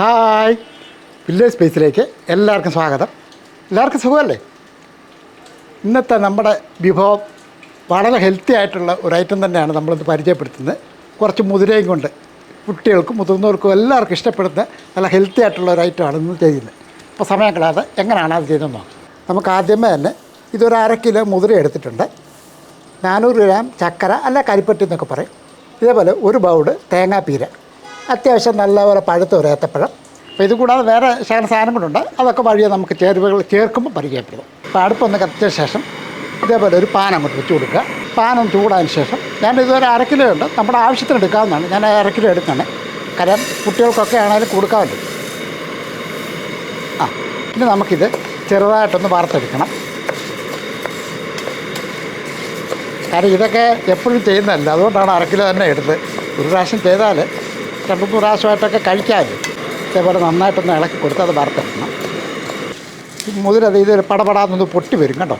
Hi. Village സ്പേസിലേക്ക് എല്ലാവർക്കും സ്വാഗതം. എല്ലാവർക്കും സുഖമല്ലേ? ഇന്നത്തെ നമ്മുടെ വിഭവം വളരെ ഹെൽത്തി ആയിട്ടുള്ള ഒരു ഐറ്റം തന്നെയാണ് നമ്മളിത് പരിചയപ്പെടുത്തുന്നത്. കുറച്ച് മുതിരയും കൊണ്ട് കുട്ടികൾക്കും മുതിർന്നവർക്കും എല്ലാവർക്കും ഇഷ്ടപ്പെടുന്ന നല്ല ഹെൽത്തി ആയിട്ടുള്ള ഒരു ഐറ്റമാണ് ഇന്ന് ചെയ്യുന്നത്. അപ്പോൾ സമയം കളയാതെ എങ്ങനെയാണ് അത് ചെയ്തതെന്ന് നോക്കാം. നമുക്ക് ആദ്യമേ തന്നെ ഇതൊരു അര കിലോ മുതിര എടുത്തിട്ടുണ്ട്. നാനൂറ് ഗ്രാം ചക്കര അല്ല കരിപ്പറ്റി എന്നൊക്കെ പറയും. ഇതേപോലെ ഒരു ബൗഡ് തേങ്ങാപ്പീര അത്യാവശ്യം നല്ലപോലെ പഴുത്ത ഒരു ഏത്തപ്പഴം അപ്പോൾ ഇത് കൂടാതെ വേറെ ശകല സാധനങ്ങളുണ്ട്. അതൊക്കെ വഴിയെ നമുക്ക് ചേരുവകൾ ചേർക്കുമ്പോൾ പരിചയപ്പെടും. അപ്പോൾ അടുപ്പൊന്ന് കത്തിച്ച ശേഷം ഇതേപോലെ ഒരു പാൻ അങ്ങോട്ട് വെച്ച് കൊടുക്കുക. പാനം ചൂടായതിന് ശേഷം ഞാൻ ഇതുവരെ അര കിലോ ഉണ്ട്. നമ്മുടെ ആവശ്യത്തിന് എടുക്കാവുന്നതാണ്. ഞാൻ അര കിലോ കാരണം കുട്ടികൾക്കൊക്കെ ആണെങ്കിലും കൊടുക്കാമല്ലോ. ആ ഇനി നമുക്കിത് ചെറുതായിട്ടൊന്ന് വാർത്തെടുക്കണം കാരണം ഇതൊക്കെ എപ്പോഴും ചെയ്യുന്നതല്ല. അതുകൊണ്ടാണ് അര കിലോ തന്നെ എടുത്ത് ഒരു പ്രാവശ്യം ചെയ്താൽ രണ്ട് മൂന്ന് പ്രാവശ്യമായിട്ടൊക്കെ കഴിക്കാൻ. ഇതേപോലെ നന്നായിട്ടൊന്ന് ഇളക്കി കൊടുത്ത് അത് വറുത്തെടുക്കണം. മുതിരത് ഇത് പടപടാന്നൊന്ന് പൊട്ടി വരും കേട്ടോ.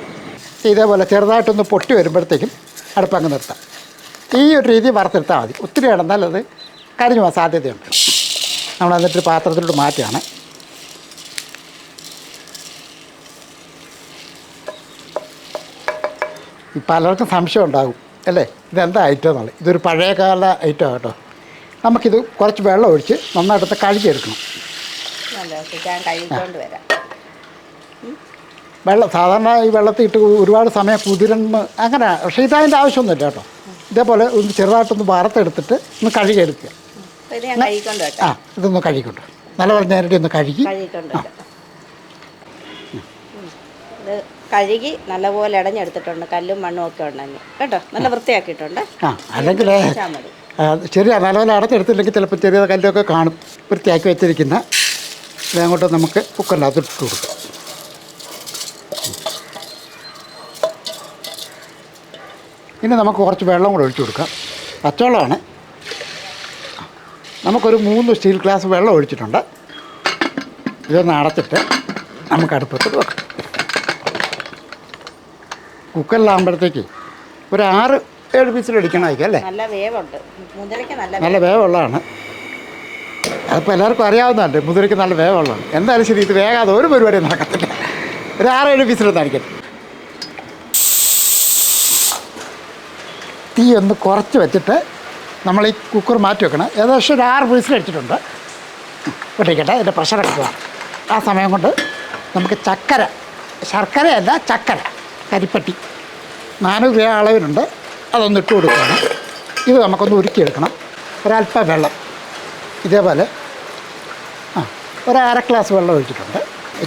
ഇതേപോലെ ചെറുതായിട്ടൊന്ന് പൊട്ടി വരുമ്പോഴത്തേക്കും അടുപ്പങ്ങ് നിർത്താം. ഈ ഒരു രീതി വറുത്തെടുത്താൽ മതി. ഒത്തിരി കിടന്നാൽ അത് കരിഞ്ഞു പോകാൻ സാധ്യതയുണ്ട്. നമ്മൾ എന്നിട്ട് പാത്രത്തിലോട്ട് മാറ്റുകയാണ്. പലർക്കും സംശയം ഉണ്ടാകും. അല്ലേ? ഇതെന്താ ഐറ്റം എന്നുള്ളത്? ഇതൊരു പഴയകാല ഐറ്റം കേട്ടോ. നമുക്കിത് കുറച്ച് വെള്ളം ഒഴിച്ച് നന്നായിട്ട് കഴുകിയെടുക്കണം. നല്ല വെള്ളം സാധാരണ ഈ വെള്ളത്തിൽ ഇട്ട് ഒരുപാട് സമയം കുതിരുന്ന അങ്ങനെ പക്ഷേ ഇതതിന്റെ ആവശ്യമൊന്നുമില്ല കേട്ടോ. ഇതേപോലെ ഒന്ന് ചെറുതായിട്ടൊന്ന് വറുത്തെടുത്തിട്ട് ഒന്ന് കഴുകിയെടുക്കുക. ആ ഇതൊന്ന് കഴുകിക്കൊണ്ട് നല്ലപോലെ നേരിട്ട് ഒന്ന് കഴുകി. ഇത് കഴുകി നല്ലപോലെ ഇടഞ്ഞെടുത്തിട്ടുണ്ട്. കല്ലും മണ്ണും ഒക്കെ ഉണ്ടെങ്കിൽ. കേട്ടോ? നല്ല വൃത്തിയാക്കിയിട്ടുണ്ട്. ആ അല്ലെങ്കിൽ ശരിയാ നല്ലപോലെ അടച്ചെടുത്തില്ലെങ്കിൽ ചിലപ്പോൾ ചെറിയ കല്ലൊക്കെ കാണും. വൃത്തിയാക്കി വെച്ചിരിക്കുന്ന ഇതങ്ങോട്ട് നമുക്ക് കുക്കറിനകത്ത് ഇട്ട് കൊടുക്കാം. ഇനി നമുക്ക് കുറച്ച് വെള്ളം കൂടെ ഒഴിച്ചു കൊടുക്കാം. പച്ചവെള്ളമാണ്. നമുക്കൊരു മൂന്ന് സ്റ്റീൽ ഗ്ലാസ് വെള്ളം ഒഴിച്ചിട്ടുണ്ട്. ഇതൊന്ന് അടച്ചിട്ട് നമുക്ക് അടുപ്പത്ത് വെക്കാം. കുക്കറിലാകുമ്പോഴത്തേക്ക് ഒരു ആറ് ഏഴ് അല്ലേ? നല്ല വേവുണ്ട്. നല്ല നല്ല വേവുള്ളതാണ്. അതിപ്പോൾ എല്ലാവർക്കും അറിയാവുന്നതല്ലേ മുതിരയ്ക്ക് നല്ല വേവുള്ളതാണ് എന്തായാലും ശരി ഇത് വേഗാതെ ഒരു പരിപാടിയും നടക്കത്തില്ല. ഒരു ആറ് പീസിലൊന്നും അടിക്കട്ടെ തീ ഒന്ന് കുറച്ച് വെച്ചിട്ട് നമ്മൾ ഈ കുക്കർ മാറ്റി വെക്കണം. ഏകദേശം ഒരു ആറ് പീസിൽ അടിച്ചിട്ടുണ്ട് പൊട്ടിക്കട്ടെ അതിന്റെ പ്രഷർ എടുക്കുക ആ സമയം കൊണ്ട് നമുക്ക് ചക്കര ശർക്കരയല്ല ചക്കര കരിപ്പട്ടി. നാനൂറ് രൂപ അളവിലുണ്ട്. അതൊന്ന് ഇട്ട് ഇത് നമുക്കൊന്ന് ഉരുക്കിയെടുക്കണം. ഒരല്പം വെള്ളം. ഇതേപോലെ. ആ ഒരു അര ഗ്ലാസ് വെള്ളം ഒഴിച്ചിട്ടുണ്ട്.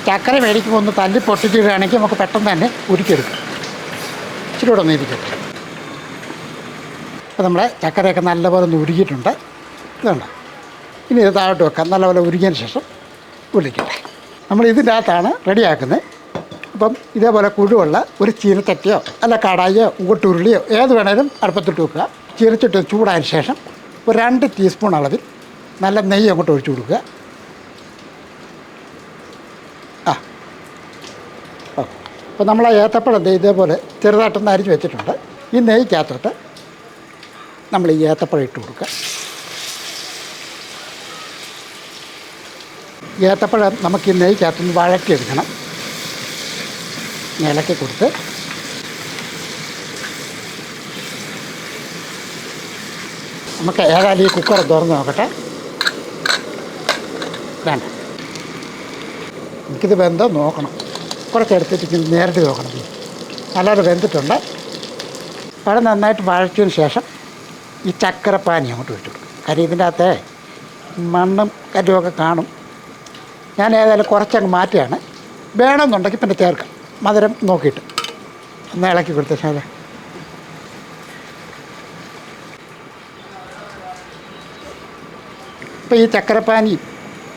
ചക്കര മേടിക്കുമ്പോൾ ഒന്ന് തല്ലി പൊട്ടിച്ചിടുകയാണെങ്കിൽ നമുക്ക് പെട്ടെന്ന് തന്നെ ഉരുക്കിയെടുക്കാം. ഇച്ചിരി കൂടെ ഒന്ന് ഇരിക്കട്ടെ. അപ്പോൾ നമ്മളെ ചക്കരയൊക്കെ നല്ലപോലെ ഒന്ന് ഉരുകിയിട്ടുണ്ട് ഇതുണ്ട്? ഇനി ഇത് താഴോട്ട് വെക്കാം. നല്ലപോലെ ഉരുകിയതിന് ശേഷം ഉരുളിക്കട്ടെ നമ്മൾ ഇതിന്റെ അകത്താണ് റെഡിയാക്കുന്നത്. അപ്പം ഇതേപോലെ കുഴുവുള്ള ഒരു ചീനത്തട്ടിയോ അല്ല കടായിയോ ഊട്ടുരുളിയോ ഏത് വേണേലും അടുപ്പത്തിട്ട് വെക്കുക. ചീനച്ചട്ടി ചൂടായതിന് ശേഷം ഒരു രണ്ട് ടീസ്പൂൺ അളവിൽ നല്ല നെയ്യ് അങ്ങോട്ട് ഒഴിച്ചു കൊടുക്കുക. ആ. അപ്പോൾ നമ്മൾ ആ ഏത്തപ്പഴം ഇതേപോലെ ചെറുതായിട്ടൊന്ന് അരിഞ്ഞ് വെച്ചിട്ടുണ്ട്. ഈ നെയ്ക്കകത്തോട്ട് നമ്മൾ ഈ ഏത്തപ്പഴം ഇട്ട് കൊടുക്കുക. ഏത്തപ്പഴം നമുക്ക് ഈ നെയ്ക്കകത്തുനിന്ന് വഴറ്റിയെടുക്കണം. ഇളക്കി കൊടുത്ത് നമുക്ക് ഏതായാലും ഈ കുക്കർ തുറന്ന് നോക്കട്ടെ. വേണ്ട. എനിക്കിത് വെന്തോ നോക്കണം. കുറച്ച് എടുത്തിട്ട് നേരിട്ട് നോക്കണം. നല്ലത് വെന്തിട്ടുണ്ട്. പഴം നന്നായിട്ട് വഴച്ചതിന് ശേഷം ഈ ചക്കരപ്പാനി അങ്ങോട്ട് കൊടുക്കും. കാര്യം ഇതിന്റെ അകത്തെ മണ്ണും കല്ലുമൊക്കെ കാണും. ഞാൻ ഏതായാലും കുറച്ചങ്ങ് മാറ്റിയാണ്. വേണമെന്നുണ്ടെങ്കിൽ പിന്നെ ചേർക്കാം. മധുരം നോക്കിയിട്ട്. ഒന്ന് ഇളക്കി കൊടുത്ത ശേഷം ഇപ്പോൾ ഈ ചക്കരപ്പാനിയും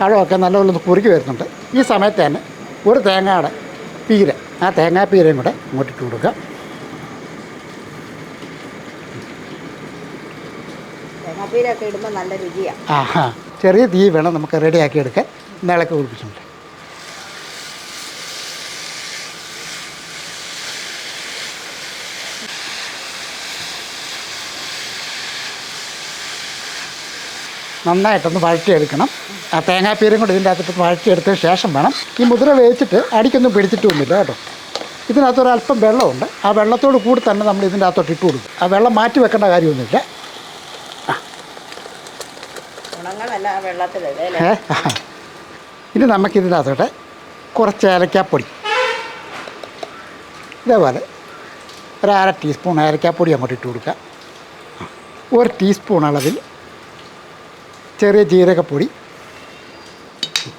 പഴമൊക്കെ നല്ലപോലെ കുറുക്കി വരുന്നുണ്ട്. ഈ സമയത്ത് തന്നെ ഒരു തേങ്ങയുടെ പീര ആ തേങ്ങാപ്പീരയും കൂടെ അങ്ങോട്ടിട്ട് കൊടുക്കുക തേങ്ങാപ്പീരൊക്കെ ഇടുമ്പോൾ നല്ല രുചിയാണ് ആഹാ. ചെറിയ തീ വേണം നമുക്ക് റെഡിയാക്കി എടുക്കാൻ നിളക്ക് കുടിപ്പിച്ചിട്ടുണ്ട്. നന്നായിട്ടൊന്ന് വഴറ്റിയെടുക്കണം. ആ തേങ്ങാപ്പീരും കൂടി ഇതിന്റെ അകത്തിട്ട് വഴറ്റിയെടുത്തതിന് ശേഷം വേണം. ഈ മുതിര വേവിച്ചിട്ട് അടിക്കൊന്നും പിടിച്ചിട്ടുമില്ല കേട്ടോ. ഇതിനകത്ത് അല്പം വെള്ളമുണ്ട്. ആ വെള്ളത്തോട് കൂടി തന്നെ നമ്മൾ ഇതിന്റെ അകത്തോട്ട് ഇട്ട് കൊടുക്കും. ആ വെള്ളം മാറ്റി വെക്കേണ്ട കാര്യമൊന്നുമില്ല. ഇനി ആ അകത്തോട്ട് കുറച്ച് ഏലക്കാപ്പൊടി. ഇതേപോലെ ഒരു അര ടീസ്പൂൺ ഏലക്കാപ്പൊടി അങ്ങോട്ട് ഇട്ട് കൊടുക്കുക. ഒരു ടീസ്പൂൺ അളവിൽ ചെറിയ ജീരകപ്പൊടി.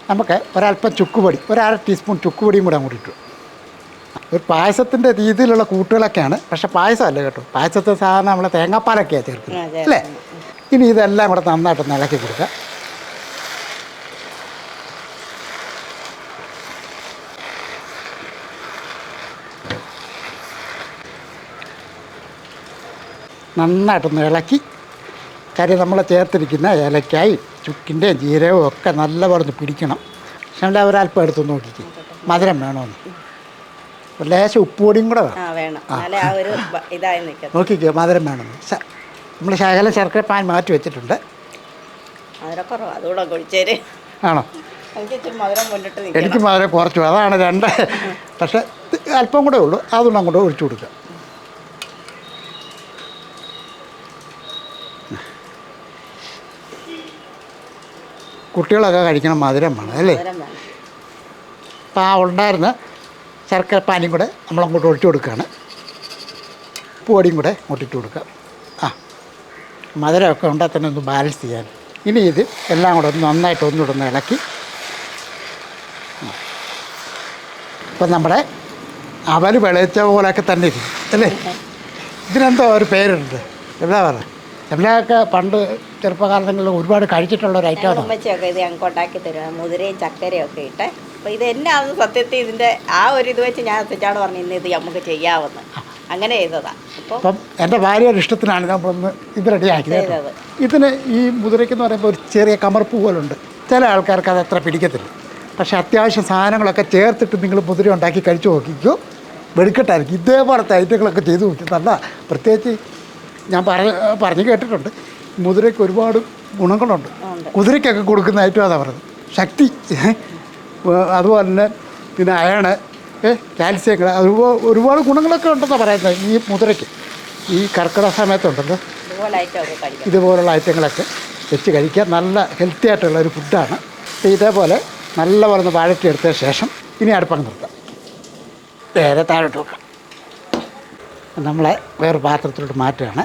നമുക്ക് ഒരല്പം ചുക്കുപൊടി ഒരര ടീസ്പൂൺ ചുക്കുപൊടിയും കൂടെ അങ്ങോട്ട് ഇട്ടു. ഒരു പായസത്തിന്റെ രീതിയിലുള്ള കൂട്ടുകളൊക്കെയാണ്. പക്ഷേ പായസമല്ല കേട്ടോ. പായസത്തെ സാധാരണ നമ്മൾ തേങ്ങാപ്പാലൊക്കെയാണ് ചേർക്കുന്നത്. അല്ലേ? ഇനി ഇതെല്ലാം കൂടെ നന്നായിട്ട് ഇളക്കി കൊടുക്കുക. നന്നായിട്ടൊന്ന് ഇളക്കി കാര്യം നമ്മൾ ചേർത്തിരിക്കുന്ന ഏലക്കായും ചുക്കിന്റെയും ജീരകവും ഒക്കെ നല്ല പറഞ്ഞ് പിടിക്കണം. പക്ഷേ ഒരല്പം എടുത്തു നോക്കിക്ക്. മധുരം വേണമെന്ന് ഒരു ലേശം ഉപ്പുപൊടിയും കൂടെ വേണം. നോക്കിക്കോ മധുരം വേണമെന്ന് നമ്മൾ ശകലം ശർക്കര പാൻ മാറ്റി വെച്ചിട്ടുണ്ട്. ആണോ? എനിക്ക് മധുരം കുറച്ചു. അതാണ് രണ്ട്. പക്ഷേ അല്പം കൂടെ ഉള്ളൂ. അതുകൊണ്ട് അങ്ങോട്ട് ഒഴിച്ചു കൊടുക്കുക കുട്ടികളൊക്കെ കഴിക്കണം മധുരം വേണം അല്ലേ? അപ്പം ആ ഉണ്ടായിരുന്ന ശർക്കര പാനിയും കൂടെ നമ്മളങ്ങോട്ട് ഒഴിച്ചു കൊടുക്കുകയാണ്. പൊടിയും കൂടെ അങ്ങോട്ട് കൊടുക്കാം കൊടുക്കുക. ആ മധുരമൊക്കെ ഉണ്ടാൽ തന്നെ ഒന്ന് ബാലൻസ് ചെയ്യാൻ. ഇനി ഇത് എല്ലാം കൂടെ ഒന്ന് നന്നായിട്ട് ഒന്നുകൂടെ ഒന്ന് ഇളക്കി ഇപ്പം നമ്മുടെ അവൽ വിളയിച്ച പോലെയൊക്കെ തന്നെ ഇരിക്കും അല്ലേ? ഇതിനെന്തോ ഒരു പേരുണ്ട്. എന്താ പറയുക? എവിടെയൊക്കെ പണ്ട് ചെറുപ്പകാലങ്ങളിൽ ഒരുപാട് കഴിച്ചിട്ടുള്ള ഒരു ഐറ്റമാണ് ഉമ്മച്ചയൊക്കെ ഇത് ഞങ്ങൾക്ക് ഉണ്ടാക്കി തരും മുതിരയും ചക്കരയും ഒക്കെ ഇട്ട്. അപ്പോൾ ഇത് എന്നാന്ന് സത്യത്തിൽ ഇതിന്റെ ആ ഒരു ഇത് വെച്ച് ഞാൻ തെറ്റാണ് പറഞ്ഞു ഇന്ന് ഇത് നമുക്ക് ചെയ്യാമെന്ന് അങ്ങനെ ചെയ്തതാണ് അപ്പം എന്റെ ഭാര്യയുടെ ഇഷ്ടത്തിനാണ് നമ്മളൊന്ന് ഇത് റെഡിയാക്കിയത് ഇതിന് ഈ മുതിരയ്ക്കെന്ന് പറയുമ്പോൾ ഒരു ചെറിയ കമർപ്പ് പോലുണ്ട്. ചില ആൾക്കാർക്ക് അത് അത്ര പിടിക്കത്തില്ല. പക്ഷേ അത്യാവശ്യം സാധനങ്ങളൊക്കെ ചേർത്തിട്ട് നിങ്ങൾ മുതിര ഉണ്ടാക്കി കഴിച്ചു നോക്കിക്കോ. വെടുക്കട്ടായിരിക്കും. ഇതേപോലത്തെ ഐറ്റങ്ങളൊക്കെ ചെയ്തു നോക്കി നല്ല പ്രത്യേകിച്ച് ഞാൻ പറഞ്ഞ പറഞ്ഞു കേട്ടിട്ടുണ്ട്. മുതിരയ്ക്ക് ഒരുപാട് ഗുണങ്ങളുണ്ട്. കുതിരയ്ക്കൊക്കെ കൊടുക്കുന്ന ഐറ്റം അതാ പറയുന്നത്. ശക്തി. അതുപോലെ തന്നെ പിന്നെ അയണ് ഏഹ് കാൽസ്യങ്ങൾ അതുപോലെ ഒരുപാട് ഗുണങ്ങളൊക്കെ ഉണ്ടെന്നാണ് പറയുന്നത് ഈ മുതിരയ്ക്ക്. ഈ കർക്കിടക സമയത്തുണ്ടല്ലോ. ഇതുപോലെ ഇതുപോലുള്ള ഐറ്റങ്ങളൊക്കെ വെച്ച് കഴിക്കുക നല്ല ഹെൽത്തി ആയിട്ടുള്ള ഒരു ഫുഡാണ് അപ്പോൾ നല്ല നല്ലപോലെ വാഴറ്റി എടുത്ത ശേഷം ഇനി അടുപ്പം നിർത്താം. നേരെ താഴോട്ട് വെക്കാം. നമ്മളെ വേറെ പാത്രത്തിലോട്ട് മാറ്റുകയാണ്.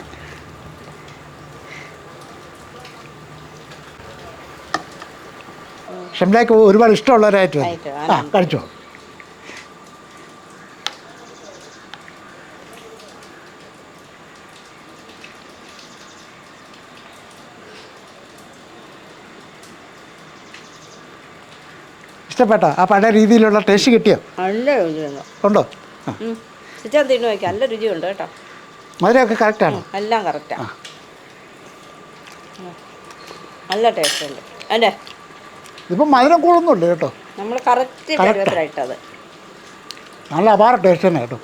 ഷംലേക്ക് ഒരുപാട് ഇഷ്ടമുള്ളവരായിട്ട് ആ കഴിച്ചോ. ഇഷ്ടപ്പെട്ടോ? ആ പഴയ രീതിയിലുള്ള ടേസ്റ്റ് കിട്ടിയോ? നല്ല രുചിയുണ്ട്. ഉണ്ടോ? ചിച്ചാൻ തിന്നു നല്ല രുചിയുണ്ട് കേട്ടോ. മധുരമൊക്കെ കറക്റ്റാണ് എല്ലാം കറക്റ്റാണ് നല്ല ടേസ്റ്റ് ഉണ്ട്. അല്ലേ? ഇതിപ്പോൾ മധുരം കൂടുന്നുണ്ട് കേട്ടോ. നമ്മൾ കറക്റ്റ് Correct. പരുവത്തിലായിട്ടത് നല്ല അപാര ടേസ്റ്റ് തന്നെ കേട്ടോ.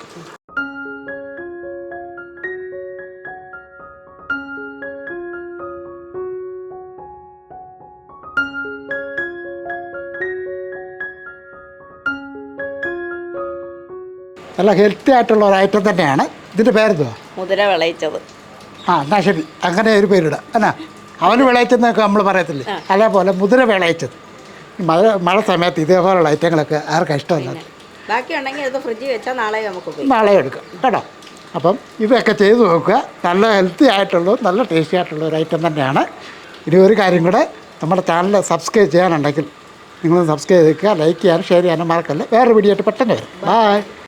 നല്ല ഹെൽത്തി ആയിട്ടുള്ള ഒരു ഐറ്റം തന്നെയാണ്. ഇതിന്റെ പേരെന്തുവാ? മുതിര വിളയിച്ചത്. ആ എന്നാൽ ശരി. അങ്ങനെ ഒരു പേരിടാം. അല്ല അവന് വിളയിച്ചെന്നൊക്കെ നമ്മൾ പറയത്തില്ലേ. അതേപോലെ മുതിര വിളയിച്ചത്. മഴ മഴ സമയത്ത് ഇതേപോലുള്ള ഐറ്റങ്ങളൊക്കെ ആർക്കും ഇഷ്ടമല്ല ബാക്കി ഉണ്ടെങ്കിൽ ഇത് ഫ്രിഡ്ജിൽ വെച്ചാൽ നാളെ നമുക്ക് നാളെ എടുക്കാം. കേട്ടോ? അപ്പം ഇതൊക്കെ ചെയ്ത് നോക്കുക. നല്ല ഹെൽത്തി ആയിട്ടുള്ള നല്ല ടേസ്റ്റി ആയിട്ടുള്ള ഒരു ഐറ്റം തന്നെയാണ്. ഇനി ഒരു കാര്യം കൂടെ നമ്മുടെ ചാനൽ സബ്സ്ക്രൈബ് ചെയ്യാനുണ്ടെങ്കിൽ നിങ്ങൾ സബ്സ്ക്രൈബ് ചെയ്യുക ലൈക്ക് ചെയ്യാനും ഷെയർ ചെയ്യാനും മറക്കല്ല. വേറെ വീഡിയോ ആയിട്ട് പെട്ടെന്ന് വരും. ബായ്